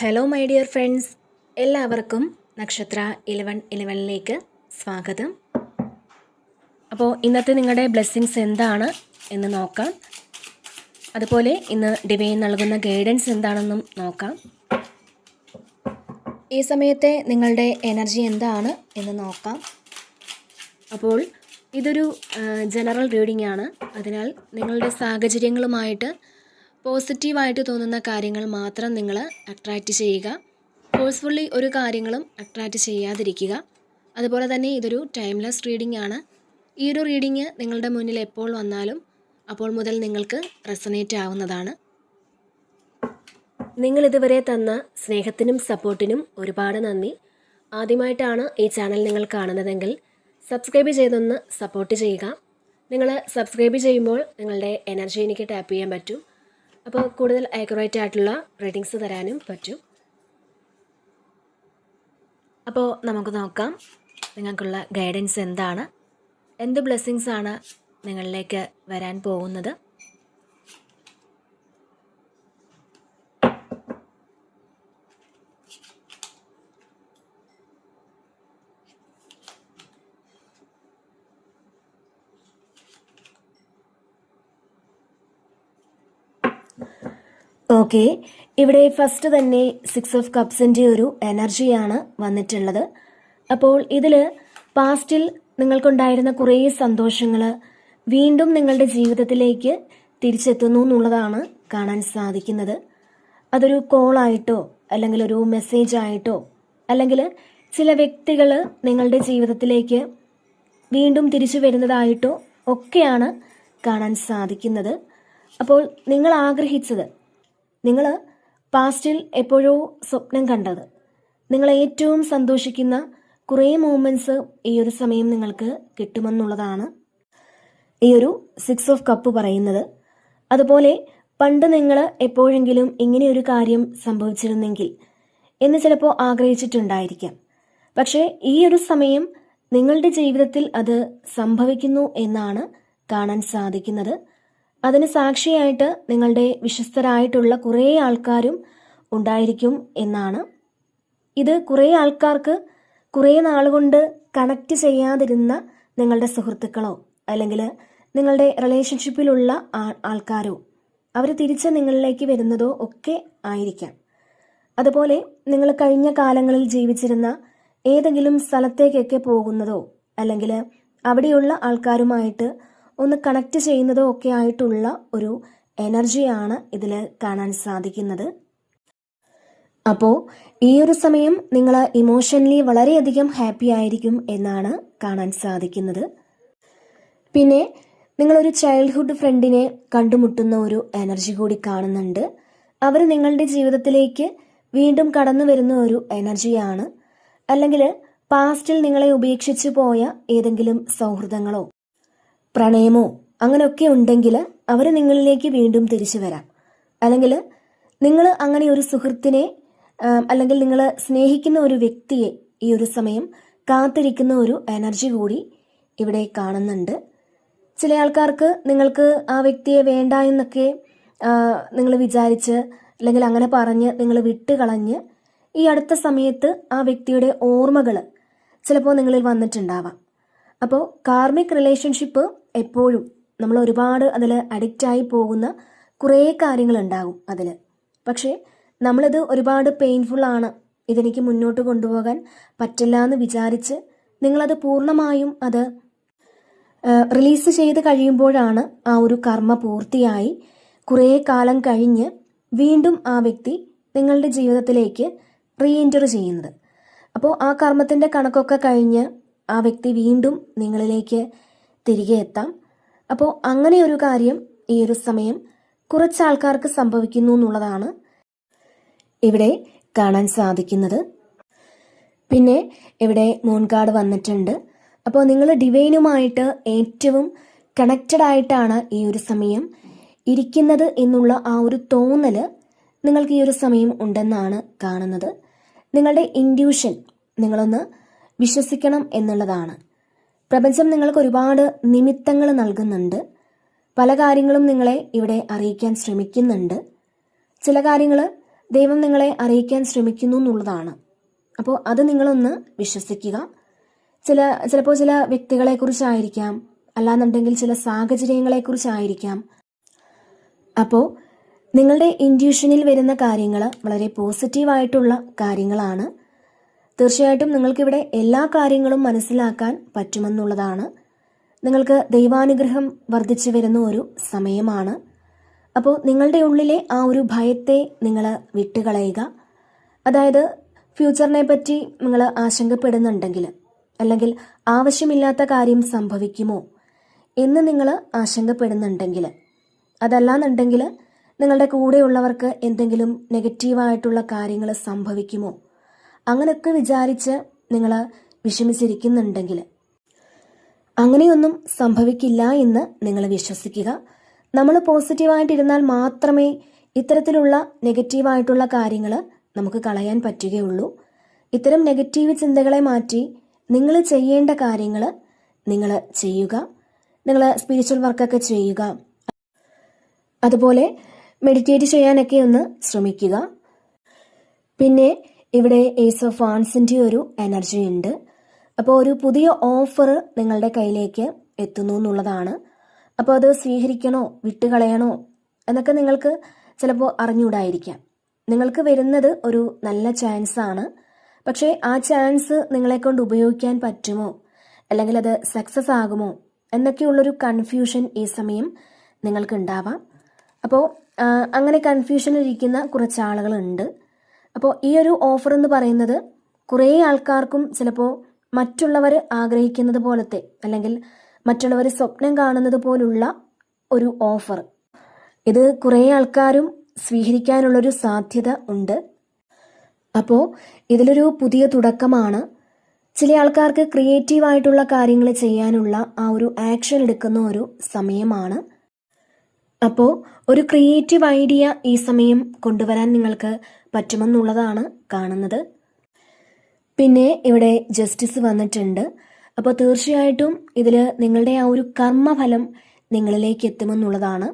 Hello my dear friends എല്ലാവർക്കും നക്ഷത്ര Eleven ഇലവനിലേക്ക് സ്വാഗതം. അപ്പോൾ ഇന്നത്തെ നിങ്ങളുടെ ബ്ലെസ്സിങ്സ് എന്താണ് എന്ന് നോക്കാം. അതുപോലെ ഇന്ന് ഡിവൈൻ നൽകുന്ന ഗൈഡൻസ് എന്താണെന്നും നോക്കാം. ഈ സമയത്തെ നിങ്ങളുടെ എനർജി എന്താണ് എന്ന് നോക്കാം. അപ്പോൾ ഇതൊരു ജനറൽ റീഡിംഗ് ആണ്. അതിനാൽ നിങ്ങളുടെ സാഹചര്യങ്ങളുമായിട്ട് പോസിറ്റീവായിട്ട് തോന്നുന്ന കാര്യങ്ങൾ മാത്രം നിങ്ങൾ അട്രാക്റ്റ് ചെയ്യുക. ഫോഴ്സ്ഫുള്ളി ഒരു കാര്യങ്ങളും അട്രാക്റ്റ് ചെയ്യാതിരിക്കുക. അതുപോലെ തന്നെ ഇതൊരു ടൈംലെസ് റീഡിംഗ് ആണ്. ഈ ഒരു റീഡിങ് നിങ്ങളുടെ മുന്നിൽ എപ്പോൾ വന്നാലും അപ്പോൾ മുതൽ നിങ്ങൾക്ക് റെസനേറ്റ് ആവുന്നതാണ്. നിങ്ങൾ ഇതുവരെ തന്ന സ്നേഹത്തിനും സപ്പോർട്ടിനും ഒരുപാട് നന്ദി. ആദ്യമായിട്ടാണ് ഈ ചാനൽ നിങ്ങൾ കാണുന്നതെങ്കിൽ സബ്സ്ക്രൈബ് ചെയ്തൊന്ന് സപ്പോർട്ട് ചെയ്യുക. നിങ്ങൾ സബ്സ്ക്രൈബ് ചെയ്യുമ്പോൾ നിങ്ങളുടെ എനർജി എനിക്ക് ടാപ്പ് ചെയ്യാൻ പറ്റും. അപ്പോൾ കൂടുതൽ ആക്യുറേറ്റ് ആയിട്ടുള്ള റീഡിങ്സ് തരാനും പറ്റും. അപ്പോൾ നമുക്ക് നോക്കാം നിങ്ങൾക്കുള്ള ഗൈഡൻസ് എന്താണ്? എന്ത് ബ്ലെസ്സിങ്സ് ആണ് നിങ്ങളിലേക്ക് വരാൻ പോകുന്നത്? ഓക്കെ. ഇവിടെ ഫസ്റ്റ് തന്നെ സിക്സ് ഓഫ് കപ്സിന്റെ ഒരു എനർജിയാണ് വന്നിട്ടുള്ളത്. അപ്പോൾ ഇതിൽ പാസ്റ്റിൽ നിങ്ങൾക്കുണ്ടായിരുന്ന കുറേ സന്തോഷങ്ങൾ വീണ്ടും നിങ്ങളുടെ ജീവിതത്തിലേക്ക് തിരിച്ചെത്തുന്നു എന്നുള്ളതാണ് കാണാൻ സാധിക്കുന്നത്. അതൊരു കോളായിട്ടോ അല്ലെങ്കിൽ ഒരു മെസ്സേജ് ആയിട്ടോ അല്ലെങ്കിൽ ചില വ്യക്തികൾ നിങ്ങളുടെ ജീവിതത്തിലേക്ക് വീണ്ടും തിരിച്ചു വരുന്നതായിട്ടോ ഒക്കെയാണ് കാണാൻ സാധിക്കുന്നത്. അപ്പോൾ നിങ്ങൾ ആഗ്രഹിച്ചത് നിങ്ങൾ പാസ്റ്റിൽ എപ്പോഴോ സ്വപ്നം കണ്ടത്. നിങ്ങൾ ഏറ്റവും സന്തോഷിക്കുന്ന കുറേ മൂമെന്റ്സ് ഈ ഒരു സമയം നിങ്ങൾക്ക് കിട്ടുമെന്നുള്ളതാണ് ഈ ഒരു സിക്സ് ഓഫ് കപ്പ് പറയുന്നത്. അതുപോലെ പണ്ട് നിങ്ങൾ എപ്പോഴെങ്കിലും ഇങ്ങനെയൊരു കാര്യം സംഭവിച്ചിരുന്നെങ്കിൽ എന്ന് ചിലപ്പോൾ ആഗ്രഹിച്ചിട്ടുണ്ടായിരിക്കാം. പക്ഷേ ഈ ഒരു സമയം നിങ്ങളുടെ ജീവിതത്തിൽ അത് സംഭവിക്കുന്നു എന്നാണ് കാണാൻ സാധിക്കുന്നത്. അതിന് സാക്ഷിയായിട്ട് നിങ്ങളുടെ വിശ്വസ്തരായിട്ടുള്ള കുറേ ആൾക്കാരും ഉണ്ടായിരിക്കും എന്നാണ്. ഇത് കുറേ ആൾക്കാർക്ക് കുറേ നാളുകൊണ്ട് കണക്ട് ചെയ്യാതിരുന്ന നിങ്ങളുടെ സുഹൃത്തുക്കളോ അല്ലെങ്കിൽ നിങ്ങളുടെ റിലേഷൻഷിപ്പിലുള്ള ആൾക്കാരോ അവർ തിരിച്ച് നിങ്ങളിലേക്ക് വരുന്നതോ ഒക്കെ ആയിരിക്കാം. അതുപോലെ നിങ്ങൾ കഴിഞ്ഞ കാലങ്ങളിൽ ജീവിച്ചിരുന്ന ഏതെങ്കിലും സ്ഥലത്തേക്കൊക്കെ പോകുന്നതോ അല്ലെങ്കിൽ അവിടെയുള്ള ആൾക്കാരുമായിട്ട് ഒന്ന് കണക്ട് ചെയ്യുന്നതോ ഒക്കെ ആയിട്ടുള്ള ഒരു എനർജിയാണ് ഇതിൽ കാണാൻ സാധിക്കുന്നത്. അപ്പോൾ ഈ ഒരു സമയം നിങ്ങൾ ഇമോഷണലി വളരെയധികം ഹാപ്പി ആയിരിക്കും എന്നാണ് കാണാൻ സാധിക്കുന്നത്. പിന്നെ നിങ്ങളൊരു ചൈൽഡ്ഹുഡ് ഫ്രണ്ടിനെ കണ്ടുമുട്ടുന്ന ഒരു എനർജി കൂടി കാണുന്നുണ്ട്. അവർ നിങ്ങളുടെ ജീവിതത്തിലേക്ക് വീണ്ടും കടന്നു വരുന്ന ഒരു എനർജിയാണ് അല്ലെങ്കിൽ പാസ്റ്റിൽ നിങ്ങളെ ഉപേക്ഷിച്ചു പോയ ഏതെങ്കിലും സൗഹൃദങ്ങളോ പ്രണയമോ അങ്ങനെയൊക്കെ ഉണ്ടെങ്കിൽ അവർ നിങ്ങളിലേക്ക് വീണ്ടും തിരിച്ചു വരാം. അല്ലെങ്കിൽ നിങ്ങൾ അങ്ങനെ ഒരു സുഹൃത്തിനെ അല്ലെങ്കിൽ നിങ്ങൾ സ്നേഹിക്കുന്ന ഒരു വ്യക്തിയെ ഈ ഒരു സമയം കാത്തിരിക്കുന്ന ഒരു എനർജി കൂടി ഇവിടെ കാണുന്നുണ്ട്. ചില ആൾക്കാർക്ക് നിങ്ങൾക്ക് ആ വ്യക്തിയെ വേണ്ട എന്നൊക്കെ നിങ്ങൾ വിചാരിച്ച് അല്ലെങ്കിൽ അങ്ങനെ പറഞ്ഞ് നിങ്ങൾ വിട്ടുകളഞ്ഞ് ഈ അടുത്ത സമയത്ത് ആ വ്യക്തിയുടെ ഓർമ്മകൾ ചിലപ്പോൾ നിങ്ങളിൽ വന്നിട്ടുണ്ടാവാം. അപ്പോൾ കാർമിക് റിലേഷൻഷിപ്പ് എപ്പോഴും നമ്മൾ ഒരുപാട് അതിൽ അഡിക്റ്റായി പോകുന്ന കുറേ കാര്യങ്ങളുണ്ടാകും അതിൽ. പക്ഷേ നമ്മളിത് ഒരുപാട് പെയിൻഫുൾ ആണ് ഇതെനിക്ക് മുന്നോട്ട് കൊണ്ടുപോകാൻ പറ്റില്ല എന്ന് വിചാരിച്ച് നിങ്ങളത് പൂർണമായും അത് റിലീസ് ചെയ്ത് കഴിയുമ്പോഴാണ് ആ ഒരു കർമ്മ പൂർത്തിയായി. കുറേ കാലം കഴിഞ്ഞ് വീണ്ടും ആ വ്യക്തി നിങ്ങളുടെ ജീവിതത്തിലേക്ക് റീ എന്റർ ചെയ്യുന്നത്. അപ്പോൾ ആ കർമ്മത്തിന്റെ കണക്കൊക്കെ കഴിഞ്ഞ് ആ വ്യക്തി വീണ്ടും നിങ്ങളിലേക്ക് തിരികെ എത്താം. അപ്പോൾ അങ്ങനെ ഒരു കാര്യം ഈ ഒരു സമയം കുറച്ച് ആൾക്കാർക്ക് സംഭവിക്കുന്നു എന്നുള്ളതാണ് ഇവിടെ കാണാൻ സാധിക്കുന്നത്. പിന്നെ ഇവിടെ മൂൺകാട് വന്നിട്ടുണ്ട്. അപ്പോൾ നിങ്ങൾ ഡിവൈനുമായിട്ട് ഏറ്റവും കണക്റ്റഡ് ആയിട്ടാണ് ഈ ഒരു സമയം ഇരിക്കുന്നത് എന്നുള്ള ആ ഒരു തോന്നൽ നിങ്ങൾക്ക് ഈ ഒരു സമയം ഉണ്ടെന്നാണ് കാണുന്നത്. നിങ്ങളുടെ ഇൻഡ്യൂഷൻ നിങ്ങളൊന്ന് വിശ്വസിക്കണം എന്നുള്ളതാണ്. പ്രപഞ്ചം നിങ്ങൾക്ക് ഒരുപാട് നിമിത്തങ്ങൾ നൽകുന്നുണ്ട്. പല കാര്യങ്ങളും നിങ്ങളെ ഇവിടെ അറിയിക്കാൻ ശ്രമിക്കുന്നുണ്ട്. ചില കാര്യങ്ങൾ ദൈവം നിങ്ങളെ അറിയിക്കാൻ ശ്രമിക്കുന്നു എന്നുള്ളതാണ്. അപ്പോൾ അത് നിങ്ങളൊന്ന് വിശ്വസിക്കുക. ചില ചിലപ്പോൾ ചില വ്യക്തികളെക്കുറിച്ചായിരിക്കാം അല്ലാന്നുണ്ടെങ്കിൽ ചില സാഹചര്യങ്ങളെക്കുറിച്ചായിരിക്കാം. അപ്പോൾ നിങ്ങളുടെ ഇൻഡ്യൂഷനിൽ വരുന്ന കാര്യങ്ങൾ വളരെ പോസിറ്റീവായിട്ടുള്ള കാര്യങ്ങളാണ്. തീർച്ചയായിട്ടും നിങ്ങൾക്കിവിടെ എല്ലാ കാര്യങ്ങളും മനസ്സിലാക്കാൻ പറ്റുമെന്നുള്ളതാണ്. നിങ്ങൾക്ക് ദൈവാനുഗ്രഹം വർദ്ധിച്ചു വരുന്ന ഒരു സമയമാണ്. അപ്പോൾ നിങ്ങളുടെ ഉള്ളിലെ ആ ഒരു ഭയത്തെ നിങ്ങൾ വിട്ടുകളയുക. അതായത് ഫ്യൂച്ചറിനെ പറ്റി നിങ്ങൾ ആശങ്കപ്പെടുന്നുണ്ടെങ്കിൽ അല്ലെങ്കിൽ ആവശ്യമില്ലാത്ത കാര്യം സംഭവിക്കുമോ എന്ന് നിങ്ങൾ ആശങ്കപ്പെടുന്നുണ്ടെങ്കിൽ അതല്ലാന്നുണ്ടെങ്കിൽ നിങ്ങളുടെ കൂടെയുള്ളവർക്ക് എന്തെങ്കിലും നെഗറ്റീവായിട്ടുള്ള കാര്യങ്ങൾ സംഭവിക്കുമോ അങ്ങനെയൊക്കെ വിചാരിച്ച് നിങ്ങൾ വിഷമിച്ചിരിക്കുന്നുണ്ടെങ്കിൽ അങ്ങനെയൊന്നും സംഭവിക്കില്ല എന്ന് നിങ്ങൾ വിശ്വസിക്കുക. നമ്മൾ പോസിറ്റീവായിട്ടിരുന്നാൽ മാത്രമേ ഇത്തരത്തിലുള്ള നെഗറ്റീവായിട്ടുള്ള കാര്യങ്ങൾ നമുക്ക് കളയാൻ പറ്റുകയുള്ളൂ. ഇത്തരം നെഗറ്റീവ് ചിന്തകളെ മാറ്റി നിങ്ങൾ ചെയ്യേണ്ട കാര്യങ്ങൾ നിങ്ങൾ ചെയ്യുക. നിങ്ങൾ സ്പിരിച്വൽ വർക്കൊക്കെ ചെയ്യുക. അതുപോലെ മെഡിറ്റേറ്റ് ചെയ്യാനൊക്കെ ഒന്ന് ശ്രമിക്കുക. പിന്നെ ഇവിടെ ഏസ് ഓഫ് വാൺസിന്റെ ഒരു എനർജി ഉണ്ട്. അപ്പോൾ ഒരു പുതിയ ഓഫർ നിങ്ങളുടെ കയ്യിലേക്ക് എത്തുന്നു എന്നുള്ളതാണ്. അപ്പോൾ അത് സ്വീകരിക്കണോ വിട്ടുകളയണോ എന്നൊക്കെ നിങ്ങൾക്ക് ചിലപ്പോൾ അറിഞ്ഞുകൂടായിരിക്കാം. നിങ്ങൾക്ക് വരുന്നത് ഒരു നല്ല ചാൻസ് ആണ്. പക്ഷേ ആ ചാൻസ് നിങ്ങളെ കൊണ്ട് ഉപയോഗിക്കാൻ പറ്റുമോ? അല്ലെങ്കിൽ അത് സക്സസ് ആകുമോ? എന്നൊക്കെയുള്ളൊരു കൺഫ്യൂഷൻ ഈ സമയം നിങ്ങൾക്ക് ഉണ്ടാവാം അപ്പോൾ അങ്ങനെ കൺഫ്യൂഷനിലിരിക്കുന്ന കുറച്ച് ആളുകളുണ്ട് അപ്പോൾ ഈ ഒരു ഓഫർ എന്ന് പറയുന്നത് കുറേ ആൾക്കാർക്കും ചിലപ്പോൾ മറ്റുള്ളവർ ആഗ്രഹിക്കുന്നത് പോലത്തെ അല്ലെങ്കിൽ മറ്റുള്ളവർ സ്വപ്നം കാണുന്നത് പോലുള്ള ഒരു ഓഫർ ഇത് കുറേ ആൾക്കാരും സ്വീകരിക്കാനുള്ളൊരു സാധ്യത ഉണ്ട്. അപ്പോൾ ഇതിലൊരു പുതിയ തുടക്കമാണ്. ചില ആൾക്കാർക്ക് ക്രിയേറ്റീവായിട്ടുള്ള കാര്യങ്ങൾ ചെയ്യാനുള്ള ആ ഒരു ആക്ഷൻ എടുക്കുന്ന ഒരു സമയമാണ്. അപ്പോൾ ഒരു ക്രിയേറ്റീവ് ഐഡിയ ഈ സമയം കൊണ്ടുവരാൻ നിങ്ങൾക്ക് പറ്റുമെന്നുള്ളതാണ് കാണുന്നത്. പിന്നെ ഇവിടെ ജസ്റ്റിസ് വന്നിട്ടുണ്ട്. അപ്പോൾ തീർച്ചയായിട്ടും ഇതിൽ നിങ്ങളുടെ ആ ഒരു കർമ്മഫലം നിങ്ങളിലേക്ക് എത്തുമെന്നുള്ളതാണ്.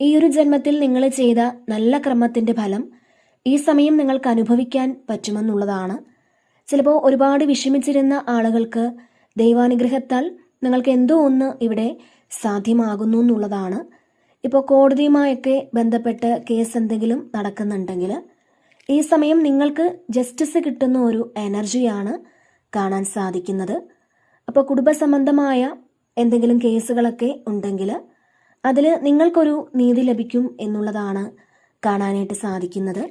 ഈ ഒരു ജന്മത്തിൽ നിങ്ങൾ ചെയ്ത നല്ല കർമ്മത്തിന്റെ ഫലം ഈ സമയം നിങ്ങൾക്ക് അനുഭവിക്കാൻ പറ്റുമെന്നുള്ളതാണ്. ചിലപ്പോൾ ഒരുപാട് വിഷമിച്ചിരുന്ന ആളുകൾക്ക് ദൈവാനുഗ്രഹത്താൽ നിങ്ങൾക്ക് എന്തോ ഒന്ന് ഇവിടെ സാധ്യമാകുന്നു എന്നുള്ളതാണ്. ഇപ്പോൾ കോടതിയുമായൊക്കെ ബന്ധപ്പെട്ട് കേസ് എന്തെങ്കിലും നടക്കുന്നുണ്ടെങ്കിൽ ഈ സമയം നിങ്ങൾക്ക് ജസ്റ്റിസ് കിട്ടുന്ന ഒരു എനർജിയാണ് കാണാൻ സാധിക്കുന്നത്. അപ്പോൾ കുടുംബസംബന്ധമായ എന്തെങ്കിലും കേസുകളൊക്കെ ഉണ്ടെങ്കിൽ അതിൽ നിങ്ങൾക്കൊരു നീതി ലഭിക്കും എന്നുള്ളതാണ് കാണാനായിട്ട് സാധിക്കുന്നത്.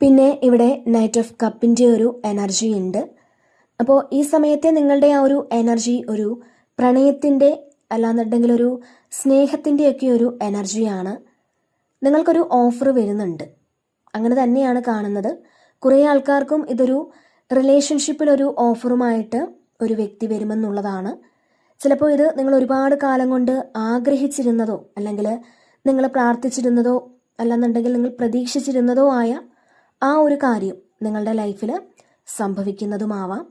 പിന്നെ ഇവിടെ നൈറ്റ് ഓഫ് കപ്പിന്റെ ഒരു എനർജി ഉണ്ട്. അപ്പോൾ ഈ സമയത്തെ നിങ്ങളുടെ ആ ഒരു എനർജി ഒരു പ്രണയത്തിന്റെ അല്ലാന്നുണ്ടെങ്കിൽ ഒരു സ്നേഹത്തിന്റെയൊക്കെ ഒരു എനർജിയാണ് നിങ്ങൾക്കൊരു ഓഫർ വരുന്നുണ്ട്. അങ്ങനെ തന്നെയാണ് കാണുന്നത്. കുറേ ആൾക്കാർക്കും ഇതൊരു റിലേഷൻഷിപ്പിലൊരു ഓഫറുമായിട്ട് ഒരു വ്യക്തി വരുമെന്നുള്ളതാണ്. ചിലപ്പോൾ ഇത് നിങ്ങൾ ഒരുപാട് കാലം കൊണ്ട് ആഗ്രഹിച്ചിരുന്നതോ അല്ലെങ്കിൽ നിങ്ങൾ പ്രാർത്ഥിച്ചിരുന്നതോ അല്ലെന്നുണ്ടെങ്കിൽ നിങ്ങൾ പ്രതീക്ഷിച്ചിരുന്നതോ ആയ ആ ഒരു കാര്യം നിങ്ങളുടെ ലൈഫിൽ സംഭവിക്കുന്നതുമാവാം.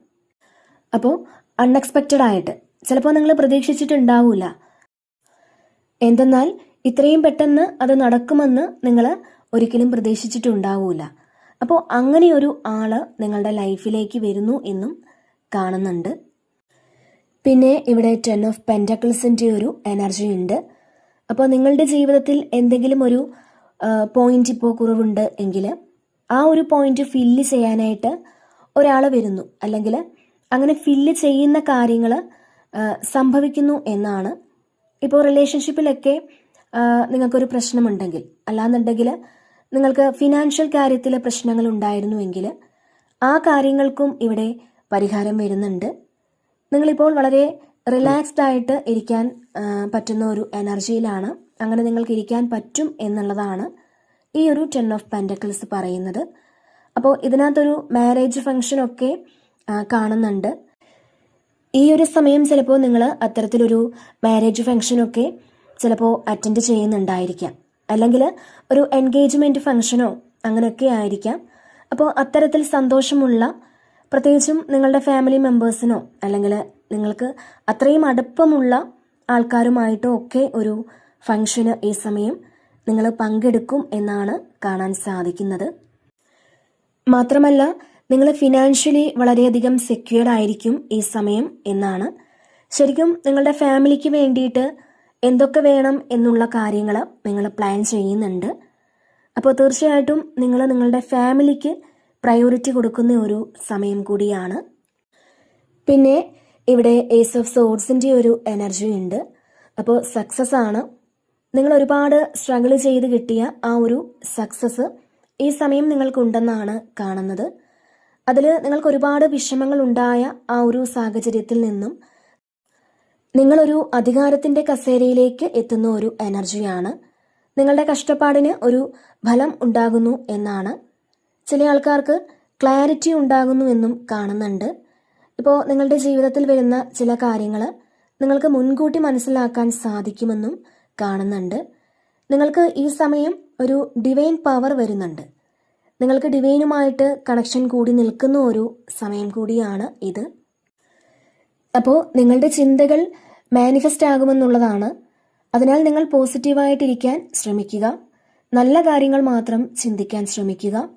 അപ്പോൾ അൺഎക്സ്പെക്റ്റഡ് ആയിട്ട് ചിലപ്പോൾ നിങ്ങൾ പ്രതീക്ഷിച്ചിട്ടുണ്ടാവില്ല എന്തെന്നാൽ ഇത്രയും പെട്ടെന്ന് അത് നടക്കുമെന്ന് നിങ്ങൾ ഒരിക്കലും പ്രതീക്ഷിച്ചിട്ടുണ്ടാവൂല. അപ്പോൾ അങ്ങനെയൊരു ആൾ നിങ്ങളുടെ ലൈഫിലേക്ക് വരുന്നു എന്നും കാണുന്നുണ്ട്. പിന്നെ ഇവിടെ ടെൻ ഓഫ് പെന്റക്കിൾസിന്റെ ഒരു എനർജി ഉണ്ട്. അപ്പോൾ നിങ്ങളുടെ ജീവിതത്തിൽ എന്തെങ്കിലും ഒരു പോയിന്റ് ഇപ്പോൾ കുറവുണ്ട് എങ്കിൽ ആ ഒരു പോയിന്റ് ഫില്ല് ചെയ്യാനായിട്ട് ഒരാൾ വരുന്നു. അല്ലെങ്കിൽ അങ്ങനെ ഫില്ല് ചെയ്യുന്ന കാര്യങ്ങൾ സംഭവിക്കുന്നു എന്നാണ് ഇപ്പോൾ റിലേഷൻഷിപ്പിലൊക്കെ നിങ്ങൾക്കൊരു പ്രശ്നമുണ്ടെങ്കിൽ. അല്ലാന്നുണ്ടെങ്കിൽ നിങ്ങൾക്ക് ഫിനാൻഷ്യൽ കാര്യത്തിലെ പ്രശ്നങ്ങൾ ഉണ്ടായിരുന്നുവെങ്കിൽ ആ കാര്യങ്ങൾക്കും ഇവിടെ പരിഹാരം വരുന്നുണ്ട്. നിങ്ങളിപ്പോൾ വളരെ റിലാക്സ്ഡ് ആയിട്ട് ഇരിക്കാൻ പറ്റുന്ന ഒരു എനർജിയിലാണ്. അങ്ങനെ നിങ്ങൾക്ക് ഇരിക്കാൻ പറ്റും എന്നുള്ളതാണ് ഈ ഒരു ടെൻ ഓഫ് പെന്റക്കിൾസ് പറയുന്നത്. അപ്പോൾ ഇതിനകത്തൊരു മാരേജ് ഫംഗ്ഷനൊക്കെ കാണുന്നുണ്ട്. ഈ ഒരു സമയം ചിലപ്പോൾ നിങ്ങൾ അത്തരത്തിലൊരു മാരേജ് ഫംഗ്ഷനൊക്കെ ചിലപ്പോൾ അറ്റൻഡ് ചെയ്യുന്നുണ്ടായിരിക്കാം. അല്ലെങ്കിൽ ഒരു എൻഗേജ്മെന്റ് ഫംഗ്ഷനോ അങ്ങനെയൊക്കെ ആയിരിക്കാം. അപ്പോൾ അത്തരത്തിൽ സന്തോഷമുള്ള പ്രത്യേകിച്ചും നിങ്ങളുടെ ഫാമിലി മെമ്പേഴ്സിനോ അല്ലെങ്കിൽ നിങ്ങൾക്ക് അത്രയും അടുപ്പമുള്ള ആൾക്കാരുമായിട്ടോ ഒക്കെ ഒരു ഫംഗ്ഷന് ഈ സമയം നിങ്ങൾ പങ്കെടുക്കും എന്നാണ് കാണാൻ സാധിക്കുന്നത്. മാത്രമല്ല നിങ്ങൾ ഫിനാൻഷ്യലി വളരെയധികം സെക്യൂർഡ് ആയിരിക്കും ഈ സമയം എന്നാണ്. ശരിക്കും നിങ്ങളുടെ ഫാമിലിക്ക് വേണ്ടിയിട്ട് എന്തൊക്കെ വേണം എന്നുള്ള കാര്യങ്ങൾ നിങ്ങൾ പ്ലാൻ ചെയ്യുന്നുണ്ട്. അപ്പോൾ തീർച്ചയായിട്ടും നിങ്ങൾ നിങ്ങളുടെ ഫാമിലിക്ക് പ്രയോറിറ്റി കൊടുക്കുന്ന ഒരു സമയം കൂടിയാണ്. പിന്നെ ഇവിടെ ഏസ് ഓഫ് സോഡ്സിന്റെ ഒരു എനർജി ഉണ്ട്. അപ്പോൾ സക്സസ് ആണ്. നിങ്ങൾ ഒരുപാട് സ്ട്രഗിൾ ചെയ്ത് കിട്ടിയ ആ ഒരു സക്സസ് ഈ സമയം നിങ്ങൾക്കുണ്ടെന്നാണ് കാണുന്നത്. അതിൽ നിങ്ങൾക്ക് ഒരുപാട് വിഷമങ്ങൾ ഉണ്ടായ ആ ഒരു സാഹചര്യത്തിൽ നിന്നും നിങ്ങളൊരു അധികാരത്തിന്റെ കസേരയിലേക്ക് എത്തുന്ന ഒരു എനർജിയാണ്. നിങ്ങളുടെ കഷ്ടപ്പാടിന് ഒരു ഫലം ഉണ്ടാകുന്നു എന്നാണ്. ചില ആൾക്കാർക്ക് ക്ലാരിറ്റി ഉണ്ടാകുന്നു എന്നും കാണുന്നുണ്ട്. ഇപ്പോൾ നിങ്ങളുടെ ജീവിതത്തിൽ വരുന്ന ചില കാര്യങ്ങൾ നിങ്ങൾക്ക് മുൻകൂട്ടി മനസ്സിലാക്കാൻ സാധിക്കുമെന്നും കാണുന്നുണ്ട്. നിങ്ങൾക്ക് ഈ സമയം ഒരു ഡിവൈൻ പവർ വരുന്നുണ്ട്. നിങ്ങൾക്ക് ഡിവൈനുമായിട്ട് കണക്ഷൻ കൂടി നിൽക്കുന്ന ഒരു സമയം കൂടിയാണ് ഇത്. അപ്പോൾ നിങ്ങളുടെ ചിന്തകൾ മാനിഫെസ്റ്റ് ആകുമെന്നുള്ളതാണ് അതിനാൽ നിങ്ങൾ പോസിറ്റീവായിട്ടിരിക്കാൻ ശ്രമിക്കുക. നല്ല കാര്യങ്ങൾ മാത്രം ചിന്തിക്കാൻ ശ്രമിക്കുക.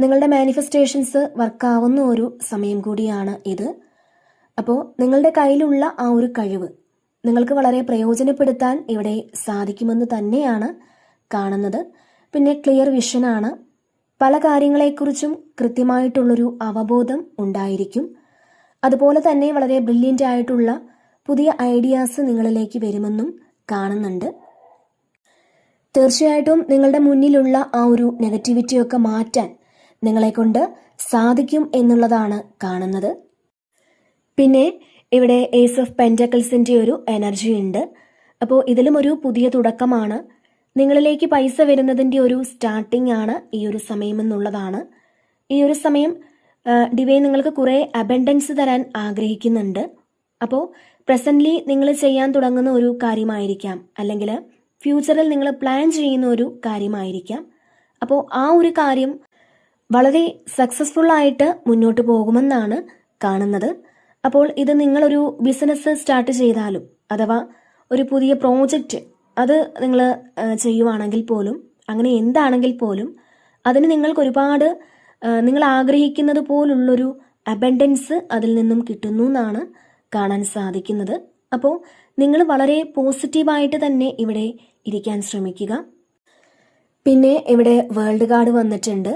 നിങ്ങളുടെ മാനിഫെസ്റ്റേഷൻസ് വർക്കാവുന്ന ഒരു സമയം കൂടിയാണ് ഇത്. അപ്പോൾ നിങ്ങളുടെ കയ്യിലുള്ള ആ ഒരു കഴിവ് നിങ്ങൾക്ക് വളരെ പ്രയോജനപ്പെടുത്താൻ ഇവിടെ സാധിക്കുമെന്ന് തന്നെയാണ് കാണുന്നത്. പിന്നെ ക്ലിയർ വിഷനാണ് പല കാര്യങ്ങളെക്കുറിച്ചും കൃത്യമായിട്ടുള്ളൊരു അവബോധം ഉണ്ടായിരിക്കും. അതുപോലെ തന്നെ വളരെ ബ്രില്യന്റ് ആയിട്ടുള്ള പുതിയ ഐഡിയാസ് നിങ്ങളിലേക്ക് വരുമെന്നും കാണുന്നുണ്ട്. തീർച്ചയായിട്ടും നിങ്ങളുടെ മുന്നിലുള്ള ആ ഒരു നെഗറ്റിവിറ്റിയൊക്കെ മാറ്റാൻ നിങ്ങളെക്കൊണ്ട് സാധിക്കും എന്നുള്ളതാണ് കാണുന്നത്. പിന്നെ ഇവിടെ ഏസ് ഓഫ് പെന്റക്കിൾസിന്റെ ഒരു എനർജി ഉണ്ട്. അപ്പോൾ ഇതിലും ഒരു പുതിയ തുടക്കമാണ്. നിങ്ങളിലേക്ക് പൈസ വരുന്നതിന്റെ ഒരു സ്റ്റാർട്ടിംഗ് ആണ് ഈ ഒരു സമയം എന്നുള്ളതാണ്. ഈ ഒരു സമയം ഡിവൈൻ നിങ്ങൾക്ക് കുറേ അബൻഡൻസ് തരാൻ ആഗ്രഹിക്കുന്നുണ്ട്. അപ്പോൾ പ്രസന്റ്ലി നിങ്ങൾ ചെയ്യാൻ തുടങ്ങുന്ന ഒരു കാര്യമായിരിക്കാം. അല്ലെങ്കിൽ ഫ്യൂച്ചറിൽ നിങ്ങൾ പ്ലാൻ ചെയ്യുന്ന ഒരു കാര്യമായിരിക്കാം. അപ്പോൾ ആ ഒരു കാര്യം വളരെ സക്സസ്ഫുൾ ആയിട്ട് മുന്നോട്ട് പോകുമെന്നാണ് കാണുന്നത്. അപ്പോൾ ഇത് നിങ്ങളൊരു ബിസിനസ് സ്റ്റാർട്ട് ചെയ്താലും അഥവാ ഒരു പുതിയ പ്രോജക്റ്റ് അത് നിങ്ങൾ ചെയ്യുവാണെങ്കിൽ പോലും അങ്ങനെ എന്താണെങ്കിൽ പോലും അതിന് നിങ്ങൾക്ക് ഒരുപാട് നിങ്ങൾ ആഗ്രഹിക്കുന്നത് പോലുള്ളൊരു അബൻഡൻസ് അതിൽ നിന്നും കിട്ടുന്നു എന്നാണ് കാണാൻ സാധിക്കുന്നത്. അപ്പോൾ നിങ്ങൾ വളരെ പോസിറ്റീവായിട്ട് തന്നെ ഇവിടെ ഇരിക്കാൻ ശ്രമിക്കുക. പിന്നെ ഇവിടെ വേൾഡ് കാർഡ് വന്നിട്ടുണ്ട്.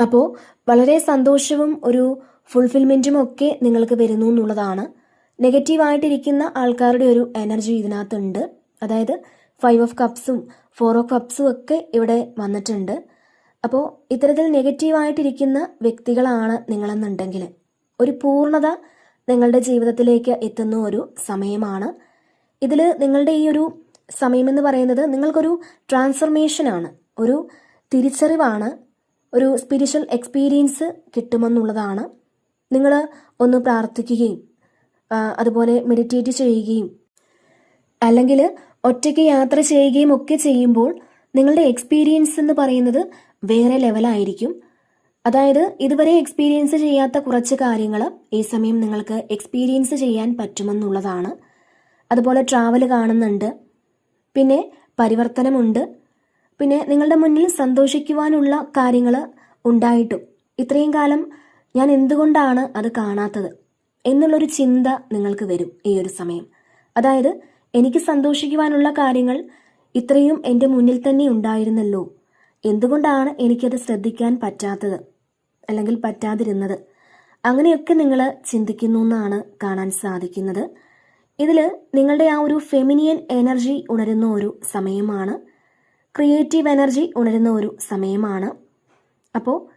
അപ്പോൾ വളരെ സന്തോഷവും ഒരു ഫുൾഫിൽമെന്റും ഒക്കെ നിങ്ങൾക്ക് വരുന്നു എന്നുള്ളതാണ്. നെഗറ്റീവായിട്ടിരിക്കുന്ന ആൾക്കാരുടെ ഒരു എനർജി ഇതിനകത്തുണ്ട്. അതായത് ഫൈവ് ഓഫ് കപ്സും ഫോർ ഓഫ് കപ്സും ഒക്കെ ഇവിടെ വന്നിട്ടുണ്ട്. അപ്പോൾ ഇത്തരത്തിൽ നെഗറ്റീവായിട്ടിരിക്കുന്ന വ്യക്തികളാണ് നിങ്ങളെന്നുണ്ടെങ്കിൽ. ഒരു പൂർണത നിങ്ങളുടെ ജീവിതത്തിലേക്ക് എത്തുന്ന ഒരു സമയമാണ്. ഇതിൽ നിങ്ങളുടെ ഈ ഒരു സമയമെന്ന് പറയുന്നത് നിങ്ങൾക്കൊരു ട്രാൻസ്ഫർമേഷനാണ് ഒരു തിരിച്ചറിവാണ്. ഒരു സ്പിരിച്വൽ എക്സ്പീരിയൻസ് കിട്ടുമെന്നുള്ളതാണ്. നിങ്ങൾ ഒന്ന് പ്രാർത്ഥിക്കുകയും അതുപോലെ മെഡിറ്റേറ്റ് ചെയ്യുകയും അല്ലെങ്കിൽ ഒറ്റയ്ക്ക് യാത്ര ചെയ്യുകയും ഒക്കെ ചെയ്യുമ്പോൾ നിങ്ങളുടെ എക്സ്പീരിയൻസ് എന്ന് പറയുന്നത് വേറെ ലെവലായിരിക്കും അതായത് ഇതുവരെ എക്സ്പീരിയൻസ് ചെയ്യാത്ത കുറച്ച് കാര്യങ്ങൾ ഈ സമയം നിങ്ങൾക്ക് എക്സ്പീരിയൻസ് ചെയ്യാൻ പറ്റുമെന്നുള്ളതാണ്. അതുപോലെ ട്രാവൽ കാണുന്നുണ്ട്. പിന്നെ പരിവർത്തനമുണ്ട്. പിന്നെ നിങ്ങളുടെ മുന്നിൽ സന്തോഷിക്കുവാനുള്ള കാര്യങ്ങൾ ഉണ്ടായിട്ടും. ഇത്രയും കാലം ഞാൻ എന്തുകൊണ്ടാണ് അത് കാണാത്തത് എന്നുള്ളൊരു ചിന്ത നിങ്ങൾക്ക് വരും ഈ ഒരു സമയം. അതായത് എനിക്ക് സന്തോഷിക്കുവാനുള്ള കാര്യങ്ങൾ ഇത്രയും എന്റെ മുന്നിൽ തന്നെ ഉണ്ടായിരുന്നല്ലോ. എന്തുകൊണ്ടാണ് എനിക്കത് ശ്രദ്ധിക്കാൻ പറ്റാത്തത്? അല്ലെങ്കിൽ പറ്റാതിരുന്നത്. അങ്ങനെയൊക്കെ നിങ്ങൾ ചിന്തിക്കുന്നു എന്നാണ് കാണാൻ സാധിക്കുന്നത്. ഇതിൽ നിങ്ങളുടെ ആ ഒരു ഫെമിനിയൻ എനർജി ഉണരുന്ന ഒരു സമയമാണ്. ക്രിയേറ്റീവ് എനർജി ഉണരുന്ന ഒരു സമയമാണ്. അപ്പോൾ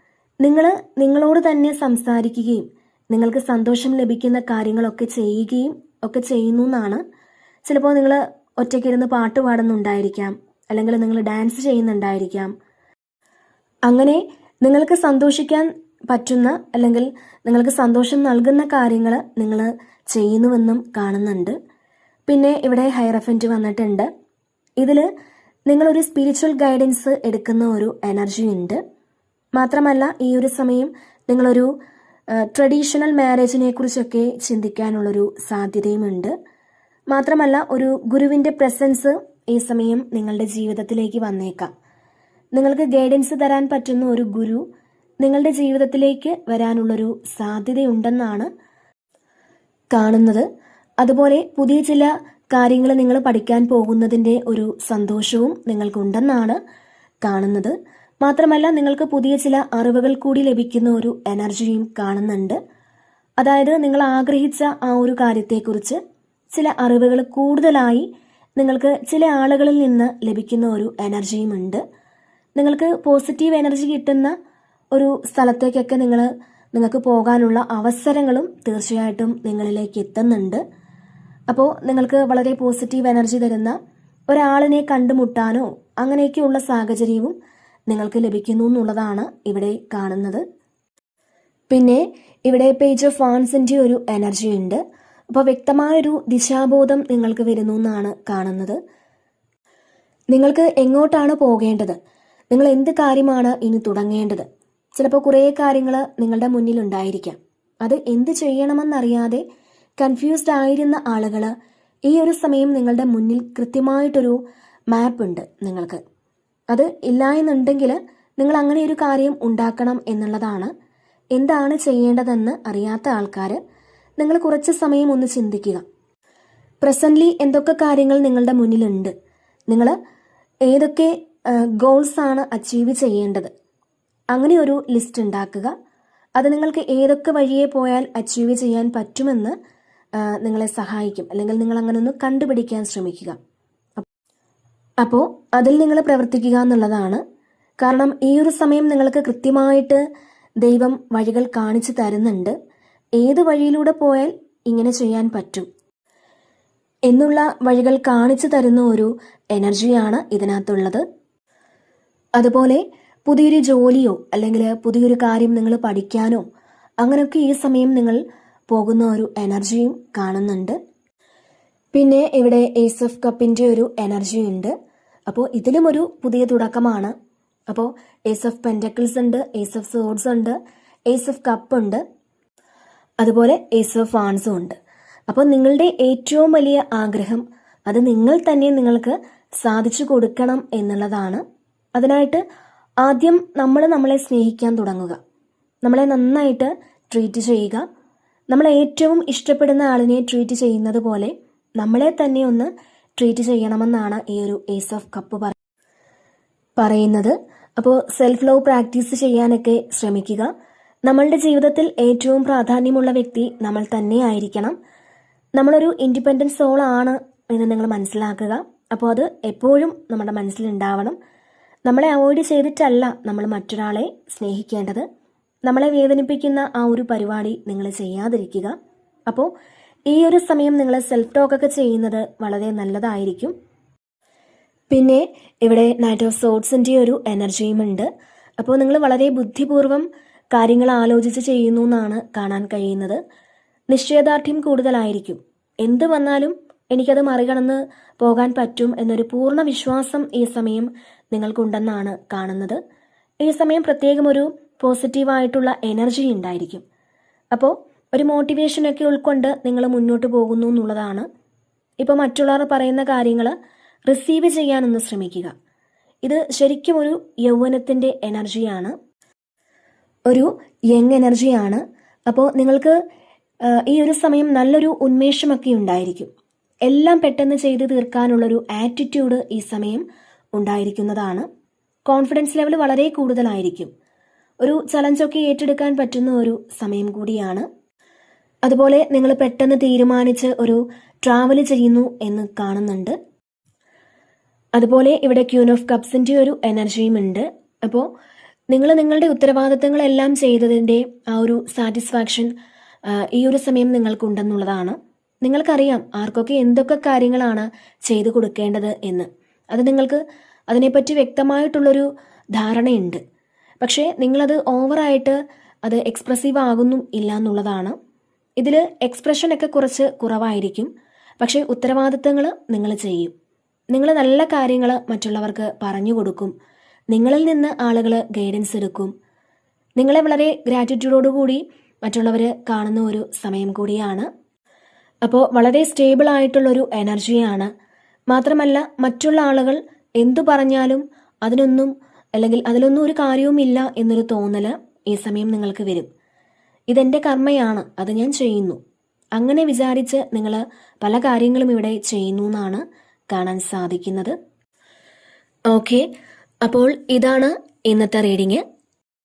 നിങ്ങൾ നിങ്ങളോട് തന്നെ സംസാരിക്കുകയും നിങ്ങൾക്ക് സന്തോഷം ലഭിക്കുന്ന കാര്യങ്ങളൊക്കെ ചെയ്യുകയും ഒക്കെ ചെയ്യുന്നു എന്നാണ് ചിലപ്പോൾ നിങ്ങൾ ഒറ്റയ്ക്കിരുന്ന് പാട്ട് പാടുന്നുണ്ടായിരിക്കാം. അല്ലെങ്കിൽ നിങ്ങൾ ഡാൻസ് ചെയ്യുന്നുണ്ടായിരിക്കാം. അങ്ങനെ നിങ്ങൾക്ക് സന്തോഷിക്കാൻ പറ്റുന്ന അല്ലെങ്കിൽ നിങ്ങൾക്ക് സന്തോഷം നൽകുന്ന കാര്യങ്ങൾ നിങ്ങൾ ചെയ്യുന്നുവെന്നും കാണുന്നുണ്ട്. പിന്നെ ഇവിടെ ഹൈറഫന്റ് വന്നിട്ടുണ്ട്. ഇതിൽ നിങ്ങളൊരു സ്പിരിച്വൽ ഗൈഡൻസ് എടുക്കുന്ന ഒരു എനർജി ഉണ്ട്. മാത്രമല്ല ഈ ഒരു സമയം നിങ്ങളൊരു ട്രഡീഷണൽ മാരേജിനെ കുറിച്ചൊക്കെ ചിന്തിക്കാനുള്ളൊരു സാധ്യതയുമുണ്ട് മാത്രമല്ല ഒരു ഗുരുവിന്റെ പ്രസൻസ് ഈ സമയം നിങ്ങളുടെ ജീവിതത്തിലേക്ക് വന്നേക്കാം. നിങ്ങൾക്ക് ഗൈഡൻസ് തരാൻ പറ്റുന്ന ഒരു ഗുരു നിങ്ങളുടെ ജീവിതത്തിലേക്ക് വരാനുള്ളൊരു സാധ്യതയുണ്ടെന്നാണ് കാണുന്നത്. അതുപോലെ പുതിയ ചില കാര്യങ്ങൾ നിങ്ങൾ പഠിക്കാൻ പോകുന്നതിന്റെ ഒരു സന്തോഷവും നിങ്ങൾക്കുണ്ടെന്നാണ് കാണുന്നത്. മാത്രമല്ല നിങ്ങൾക്ക് പുതിയ ചില അറിവുകൾ കൂടി ലഭിക്കുന്ന ഒരു എനർജിയും കാണുന്നുണ്ട്. അതായത് നിങ്ങൾ ആഗ്രഹിച്ച ആ ഒരു കാര്യത്തെക്കുറിച്ച് ചില അറിവുകൾ കൂടുതലായി നിങ്ങൾക്ക് ചില ആളുകളിൽ നിന്ന് ലഭിക്കുന്ന ഒരു എനർജിയും ഉണ്ട്. നിങ്ങൾക്ക് പോസിറ്റീവ് എനർജി കിട്ടുന്ന ഒരു സ്ഥലത്തേക്കൊക്കെ നിങ്ങൾ നിങ്ങൾക്ക് പോകാനുള്ള അവസരങ്ങളും തീർച്ചയായിട്ടും നിങ്ങളിലേക്ക് എത്തുന്നുണ്ട്. അപ്പോൾ നിങ്ങൾക്ക് വളരെ പോസിറ്റീവ് എനർജി തരുന്ന ഒരാളിനെ കണ്ടുമുട്ടാനോ അങ്ങനെയൊക്കെയുള്ള സാഹചര്യവും നിങ്ങൾക്ക് ലഭിക്കുന്നു എന്നുള്ളതാണ് ഇവിടെ കാണുന്നത്. പിന്നെ ഇവിടെ പേജ് ഓഫ് ഫാൻസിന്റെ ഒരു എനർജി ഉണ്ട്. അപ്പോൾ വ്യക്തമായൊരു ദിശാബോധം നിങ്ങൾക്ക് വരുന്നു എന്നാണ് കാണുന്നത്. നിങ്ങൾക്ക് എങ്ങോട്ടാണ് പോകേണ്ടത്? നിങ്ങൾ എന്ത് കാര്യമാണ് ഇനി തുടങ്ങേണ്ടത്? ചിലപ്പോൾ കുറേ കാര്യങ്ങൾ നിങ്ങളുടെ മുന്നിൽ ഉണ്ടായിരിക്കാം. അത് എന്ത് ചെയ്യണമെന്നറിയാതെ കൺഫ്യൂസ്ഡ് ആയിരുന്ന ആളുകൾ ഈ ഒരു സമയം നിങ്ങളുടെ മുന്നിൽ കൃത്യമായിട്ടൊരു മാപ്പ് ഉണ്ട് നിങ്ങൾക്ക്. അത് ഇല്ല എന്നുണ്ടെങ്കിൽ നിങ്ങൾ അങ്ങനെ ഒരു കാര്യം ഉണ്ടാക്കണം എന്നുള്ളതാണ്. എന്താണ് ചെയ്യേണ്ടതെന്ന് അറിയാത്ത ആൾക്കാർ നിങ്ങൾ കുറച്ച് സമയം ഒന്ന് ചിന്തിക്കുക. പ്രസന്റ്ലി എന്തൊക്കെ കാര്യങ്ങൾ നിങ്ങളുടെ മുന്നിലുണ്ട്? നിങ്ങൾ ഏതൊക്കെ ഗോൾസ് ആണ് അച്ചീവ് ചെയ്യേണ്ടത്. അങ്ങനെ ഒരു ലിസ്റ്റ് ഉണ്ടാക്കുക. അത് നിങ്ങൾക്ക് ഏതൊക്കെ വഴിയെ പോയാൽ അച്ചീവ് ചെയ്യാൻ പറ്റുമെന്ന് നിങ്ങളെ സഹായിക്കും. അല്ലെങ്കിൽ നിങ്ങൾ അങ്ങനെ ഒന്ന് കണ്ടുപിടിക്കാൻ ശ്രമിക്കുക. അപ്പോൾ അതിൽ നിങ്ങൾ പ്രവർത്തിക്കുക എന്നുള്ളതാണ്. കാരണം ഈ ഒരു സമയം നിങ്ങൾക്ക് കൃത്യമായിട്ട് ദൈവം വഴികൾ കാണിച്ചു തരുന്നുണ്ട്. ഏത് വഴിയിലൂടെ പോയാൽ ഇങ്ങനെ ചെയ്യാൻ പറ്റും. എന്നുള്ള വഴികൾ കാണിച്ചു തരുന്ന ഒരു എനർജിയാണ് ഇതിനകത്തുള്ളത്. അതുപോലെ പുതിയൊരു ജോലിയോ അല്ലെങ്കിൽ പുതിയൊരു കാര്യം നിങ്ങൾ പഠിക്കാനോ അങ്ങനെയൊക്കെ ഈ സമയം നിങ്ങൾ പോകുന്ന ഒരു എനർജിയും കാണുന്നുണ്ട്. പിന്നെ ഇവിടെ ഏസ് എഫ് കപ്പിന്റെ ഒരു എനർജി ഉണ്ട്. അപ്പോൾ ഇതിലും ഒരു പുതിയ തുടക്കമാണ്. അപ്പോൾ ഏസ് എഫ് പെന്റക്കിൾസ് ഉണ്ട് ഏസ് എഫ് സോഡ്സ് ഉണ്ട് ഏസ് എഫ് കപ്പ് ഉണ്ട്. അതുപോലെ ഏസ് ഓഫ് ആൺസും ഉണ്ട്. അപ്പോൾ നിങ്ങളുടെ ഏറ്റവും വലിയ ആഗ്രഹം അത് നിങ്ങൾ തന്നെ നിങ്ങൾക്ക് സാധിച്ചു കൊടുക്കണം എന്നുള്ളതാണ്. അതിനായിട്ട് ആദ്യം നമ്മൾ നമ്മളെ സ്നേഹിക്കാൻ തുടങ്ങുക. നമ്മളെ നന്നായിട്ട് ട്രീറ്റ് ചെയ്യുക. നമ്മൾ ഏറ്റവും ഇഷ്ടപ്പെടുന്ന ആളിനെ ട്രീറ്റ് ചെയ്യുന്നത് പോലെ നമ്മളെ തന്നെ ഒന്ന് ട്രീറ്റ് ചെയ്യണമെന്നാണ് ഈ ഒരു ഏസ് ഓഫ് കപ്പ് പറയുന്നത്. അപ്പോൾ സെൽഫ് ലവ് പ്രാക്ടീസ് ചെയ്യാനൊക്കെ ശ്രമിക്കുക. നമ്മളുടെ ജീവിതത്തിൽ ഏറ്റവും പ്രാധാന്യമുള്ള വ്യക്തി നമ്മൾ തന്നെ ആയിരിക്കണം. നമ്മളൊരു സോൾ ആണ് എന്ന് നിങ്ങൾ മനസ്സിലാക്കുക. അപ്പോൾ അത് എപ്പോഴും നമ്മുടെ മനസ്സിലുണ്ടാവണം. നമ്മളെ അവോയ്ഡ് ചെയ്തിട്ടല്ല നമ്മൾ മറ്റൊരാളെ സ്നേഹിക്കേണ്ടത്. നമ്മളെ വേദനിപ്പിക്കുന്ന ആ ഒരു പരിപാടി നിങ്ങൾ ചെയ്യാതിരിക്കുക. അപ്പോൾ ഈ ഒരു സമയം നിങ്ങൾ സെൽഫ് ടോക്കൊക്കെ ചെയ്യുന്നത് വളരെ നല്ലതായിരിക്കും. പിന്നെ ഇവിടെ നൈറ്റ് ഓഫ് സോട്സിന്റെ ഒരു എനർജിയും ഉണ്ട്. അപ്പോൾ നിങ്ങൾ വളരെ ബുദ്ധിപൂർവം കാര്യങ്ങൾ ആലോചിച്ച് ചെയ്യുന്നു എന്നാണ് കാണാൻ കഴിയുന്നത്. നിശ്ചയദാർഢ്യം കൂടുതലായിരിക്കും. എന്ത് വന്നാലും എനിക്കത് മറികടന്ന് പോകാൻ പറ്റും എന്നൊരു പൂർണ വിശ്വാസം ഈ സമയം നിങ്ങൾക്കുണ്ടെന്നാണ് കാണുന്നത്. ഈ സമയം പ്രത്യേകം ഒരു പോസിറ്റീവായിട്ടുള്ള എനർജി ഉണ്ടായിരിക്കും. അപ്പോൾ ഒരു മോട്ടിവേഷനൊക്കെ ഉൾക്കൊണ്ട് നിങ്ങൾ മുന്നോട്ട് പോകുന്നു എന്നുള്ളതാണ്. ഇപ്പോൾ മറ്റുള്ളവർ പറയുന്ന കാര്യങ്ങൾ റിസീവ് ചെയ്യാനൊന്ന് ശ്രമിക്കുക. ഇത് ശരിക്കും ഒരു യൗവനത്തിന്റെ എനർജിയാണ്. ഒരു യങ് എനർജിയാണ്. അപ്പോൾ നിങ്ങൾക്ക് ഈ ഒരു സമയം നല്ലൊരു ഉന്മേഷമൊക്കെ ഉണ്ടായിരിക്കും. എല്ലാം പെട്ടെന്ന് ചെയ്ത് തീർക്കാനുള്ളൊരു ആറ്റിറ്റ്യൂഡ് ഈ സമയം ഉണ്ടായിരിക്കുന്നതാണ്. കോൺഫിഡൻസ് ലെവൽ വളരെ കൂടുതലായിരിക്കും. ഒരു ചലഞ്ചൊക്കെ ഏറ്റെടുക്കാൻ പറ്റുന്ന ഒരു സമയം കൂടിയാണ്. അതുപോലെ നിങ്ങൾ പെട്ടെന്ന് തീരുമാനിച്ച് ഒരു ട്രാവൽ ചെയ്യുന്നു എന്ന് കാണുന്നുണ്ട്. അതുപോലെ ഇവിടെ ക്യൂൻ ഓഫ് കപ്സിന്റെ ഒരു എനർജിയും ഉണ്ട്. അപ്പോൾ നിങ്ങൾ നിങ്ങളുടെ ഉത്തരവാദിത്തങ്ങളെല്ലാം ചെയ്തതിന്റെ ആ ഒരു സാറ്റിസ്ഫാക്ഷൻ ഈ ഒരു സമയം നിങ്ങൾക്കുണ്ടെന്നുള്ളതാണ്. നിങ്ങൾക്കറിയാം ആർക്കൊക്കെ എന്തൊക്കെ കാര്യങ്ങളാണ് ചെയ്തു കൊടുക്കേണ്ടത് എന്ന്. അത് നിങ്ങൾക്ക് അതിനെപ്പറ്റി വ്യക്തമായിട്ടുള്ളൊരു ധാരണയുണ്ട്. പക്ഷേ നിങ്ങളത് ഓവറായിട്ട് അത് എക്സ്പ്രസീവ് ആകുന്നും ഇല്ല എന്നുള്ളതാണ്. ഇതിൽ എക്സ്പ്രഷനൊക്കെ കുറച്ച് കുറവായിരിക്കും. പക്ഷേ ഉത്തരവാദിത്തങ്ങൾ നിങ്ങൾ ചെയ്യും. നിങ്ങൾ നല്ല കാര്യങ്ങൾ മറ്റുള്ളവർക്ക് പറഞ്ഞു കൊടുക്കും. നിങ്ങളിൽ നിന്ന് ആളുകൾ ഗൈഡൻസ് എടുക്കും. നിങ്ങളെ വളരെ ഗ്രാറ്റിറ്റ്യൂഡോടുകൂടി മറ്റുള്ളവർ കാണുന്ന ഒരു സമയം കൂടിയാണ്. അപ്പോൾ വളരെ സ്റ്റേബിൾ ആയിട്ടുള്ളൊരു എനർജിയാണ്. മാത്രമല്ല മറ്റുള്ള ആളുകൾ എന്തു പറഞ്ഞാലും അതിനൊന്നും അല്ലെങ്കിൽ അതിലൊന്നും ഒരു കാര്യവുമില്ല എന്നൊരു തോന്നൽ ഈ സമയം നിങ്ങൾക്ക് വരും. ഇതെന്റെ കർമ്മയാണ് അത് ഞാൻ ചെയ്യുന്നു. അങ്ങനെ വിചാരിച്ച് നിങ്ങൾ പല കാര്യങ്ങളും ഇവിടെ ചെയ്യുന്നു എന്നാണ് കാണാൻ സാധിക്കുന്നത്. ഓക്കെ അപ്പോൾ ഇതാണ് ഇന്നത്തെ റീഡിങ്.